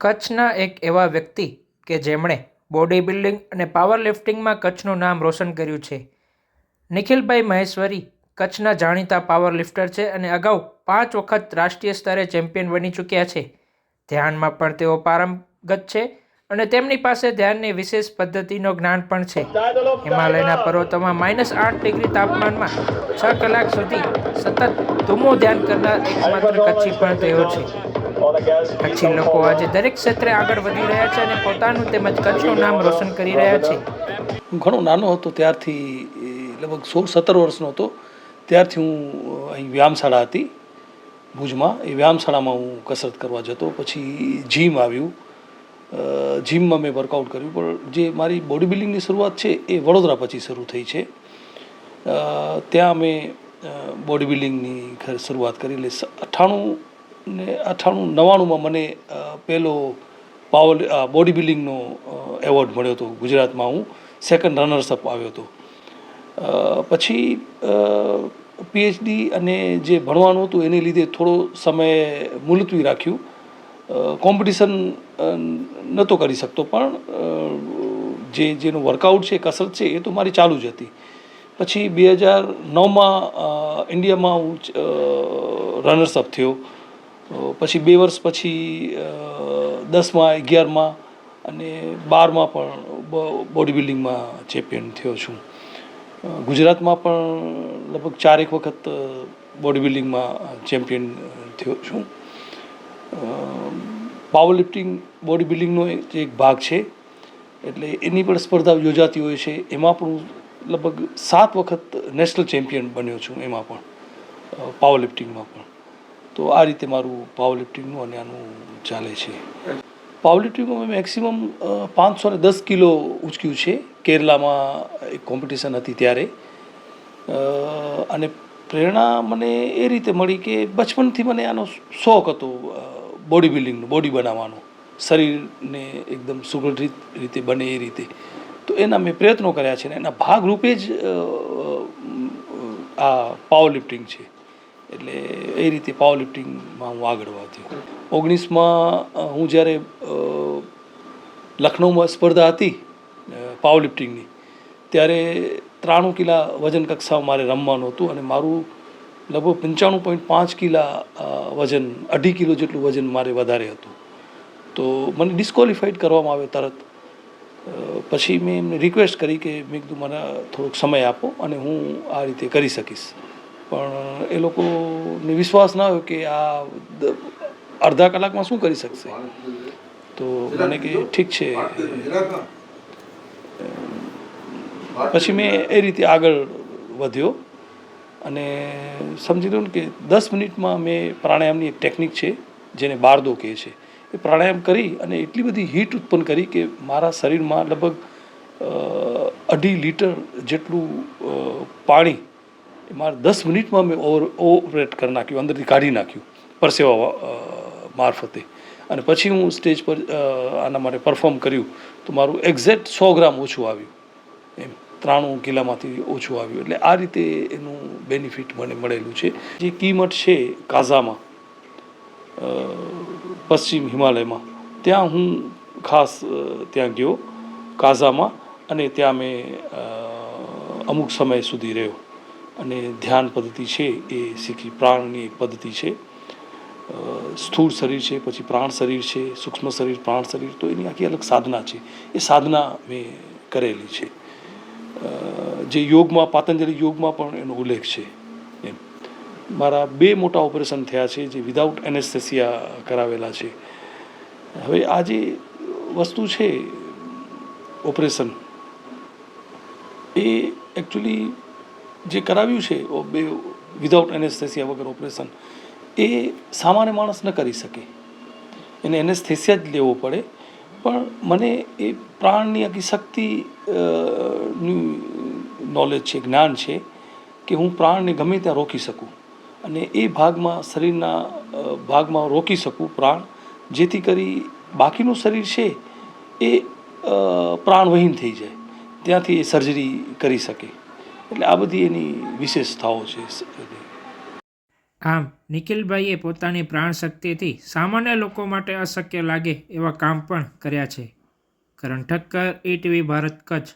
કચ્છના એક એવા વ્યક્તિ કે જેમણે બોડી બિલ્ડિંગ અને પાવર લિફ્ટિંગમાં કચ્છનું નામ રોશન કર્યું છે. નિખિલભાઈ મહેશ્વરી કચ્છના જાણીતા પાવર લિફ્ટર છે અને અગાઉ પાંચ વખત રાષ્ટ્રીય સ્તરે ચેમ્પિયન બની ચૂક્યા છે. ધ્યાનમાં પણ તેઓ પારંગત છે અને તેમની પાસે ધ્યાનની વિશેષ પદ્ધતિનો જ્ઞાન પણ છે. હિમાલયના પર્વતોમાં માઇનસ આઠ ડિગ્રી તાપમાનમાં છ કલાક સુધી સતત ધૂમો ધ્યાન કરનાર એકમાત્ર કચ્છી પણ તેઓ છે. કચ્છી લોકો આજે દરેક ક્ષેત્રે આગળ વધી રહ્યા છે અને પોતાનું તેમજ કચ્છનું નામ રોશન કરી રહ્યા છે. હું ઘણો નાનો હતો ત્યારથી લગભગ સોળ સત્તર વર્ષનો હતો. ત્યારથી હું અહીં વ્યાયામશાળા હતી, ભુજમાં. એ વ્યાયામશાળામાં હું કસરત કરવા જતો. પછી જીમ આવ્યું. જીમમાં મેં વર્કઆઉટ કર્યું. પણ જે મારી બોડી બિલ્ડિંગની શરૂઆત છે એ વડોદરા પછી શરૂ થઈ છે. ત્યાં મેં બોડી બિલ્ડિંગની શરૂઆત કરી. એટલે અઠ્ઠાણું ને અઠ્ઠાણું નવ્વાણુંમાં મને પહેલો પાવર બોડી બિલ્ડિંગનો એવોર્ડ મળ્યો હતો ગુજરાતમાં હું. સેકન્ડ રનર્સઅપ આવ્યો હતો. પછી પીએચડી અને જે ભણવાનું હતું, એને લીધે થોડો સમય મુલતવી રાખ્યું. કોમ્પિટિશન નહોતો કરી શકતો, પણ જે, જેનું વર્કઆઉટ છે, કસરત છે, એ તો મારી ચાલુ જ હતી. પછી બે હજાર નવમાં ઇન્ડિયામાં હું રનર્સઅપ થયો. પછી બે વર્ષ પછી દસમાં, અગિયારમાં અને બારમાં પણ બોડી બિલ્ડિંગમાં ચેમ્પિયન થયો છું. ગુજરાતમાં પણ લગભગ ચારેક વખત બોડી બિલ્ડિંગમાં ચેમ્પિયન થયો છું. પાવર લિફ્ટિંગ બોડી બિલ્ડિંગનો જે એક ભાગ છે, એટલે એની પણ સ્પર્ધાઓ યોજાતી હોય છે. એમાં પણ હું લગભગ સાત વખત નેશનલ ચેમ્પિયન બન્યો છું એમાં પણ પાવર લિફ્ટિંગમાં પણ. તો આ રીતે મારું પાવર લિફ્ટિંગનું અને આનું ચાલે છે. પાવર લિફ્ટિંગમાં મેં મેક્સિમમ પાંચસો ને દસ કિલો ઉચક્યું છે. કેરલામાં એક કોમ્પિટિશન હતી ત્યારે. અને પ્રેરણા મને એ રીતે મળી કે બચપનથી મને આનો શોખ હતો બોડી બિલ્ડિંગનું બોડી બનાવવાનું. શરીરને એકદમ સુગઠિત રીતે બને એ રીતે. તો એના મેં પ્રયત્નો કર્યા છે ને, એના ભાગરૂપે જ આ પાવર લિફ્ટિંગ છે. એટલે એ રીતે પાવર લિફ્ટિંગમાં હું આગળ વધ્યો. ઓગણીસમાં હું જ્યારે લખનઉમાં સ્પર્ધા હતી પાવર લિફ્ટિંગની ત્યારે ત્રાણું કિલા વજન કક્ષામાં મારે રમવાનું હતું અને મારું લગભગ પંચાણું પોઈન્ટ પાંચ કિલા વજન, અઢી કિલો જેટલું વજન મારે વધારે હતું. તો મને ડિસ્કોલિફાઈડ કરવામાં આવ્યો તરત. પછી મેં એમને રિક્વેસ્ટ કરી કે મેં કીધું મને થોડોક સમય આપો અને હું આ રીતે કરી શકીશ. પણ એ લોકોને વિશ્વાસ ના આવ્યો કે આ અડધા કલાકમાં શું કરી શકશે. તો મને કે ઠીક છે. પછી મેં એ રીતે આગળ વધ્યો. અને સમજી લો ને કે દસ મિનિટમાં મેં પ્રાણાયામની એક ટેકનિક છે, જેને બારદો કહે છે. એ પ્રાણાયામ કરી અને એટલી બધી હીટ ઉત્પન્ન કરી કે મારા શરીરમાં લગભગ અઢી લીટર જેટલું પાણી મારે દસ મિનિટમાં મેં ઓવર ઓવરેટ કરી નાખ્યું, અંદરથી કાઢી નાખ્યું, પરસેવા મારફતે. અને પછી હું સ્ટેજ પર આના માટે પરફોર્મ કર્યું, તો મારું એક્ઝેક્ટ સો ગ્રામ ઓછું આવ્યું. ત્રાણું કિલ્લામાંથી ઓછું આવ્યું. એટલે આ રીતે એનું બેનિફિટ મને મળેલું છે. જે કિંમત છે કાઝામાં પશ્ચિમ હિમાલયમાં, ત્યાં હું ખાસ ત્યાં ગયો કાઝામાં અને ત્યાં મેં અમુક સમય સુધી રહ્યો. અને ધ્યાન પદ્ધતિ છે એ શીખી. પ્રાણની એક પદ્ધતિ છે. સ્થૂળ શરીર છે, પછી પ્રાણ શરીર છે, સૂક્ષ્મ શરીર, પ્રાણ શરીર, તો એની આખી અલગ સાધના છે. એ સાધના મેં કરેલી છે. જે યોગમાં, પાતંજલિ યોગમાં પણ એનો ઉલ્લેખ છે. એમ. મારા બે મોટા ઓપરેશન થયા છે જે વિધાઉટ એનેસ્થેસિયા કરાવેલા છે. હવે આ જે વસ્તુ છે, ઓપરેશન, એ એકચ્યુઅલી જે કરાવ્યું છે બે વિધાઉટ એનેસ્થેસિયા વગર ઓપરેશન, એ સામાન્ય માણસ ન કરી શકે. એને એનેસ્થેસિયા જ લેવો પડે. પણ મને એ પ્રાણની આખી શક્તિ નોલેજ છે જ્ઞાન છે કે હું પ્રાણને ગમે ત્યાં રોકી શકું. અને એ ભાગમાં શરીરના ભાગમાં રોકી શકું પ્રાણ, જેથી કરી બાકીનું શરીર છે એ પ્રાણવહીન થઈ જાય. ત્યાંથી એ સર્જરી કરી શકે. એટલે આ બધી એની વિશેષતાઓ છે. આમ, નિખિલભાઈએ પોતાની પ્રાણ શક્તિથી સામાન્ય લોકો માટે અશક્ય લાગે એવા કામ પણ કર્યા છે. કરણ ઠક્કર ઈટીવી ભારત કચ્છ.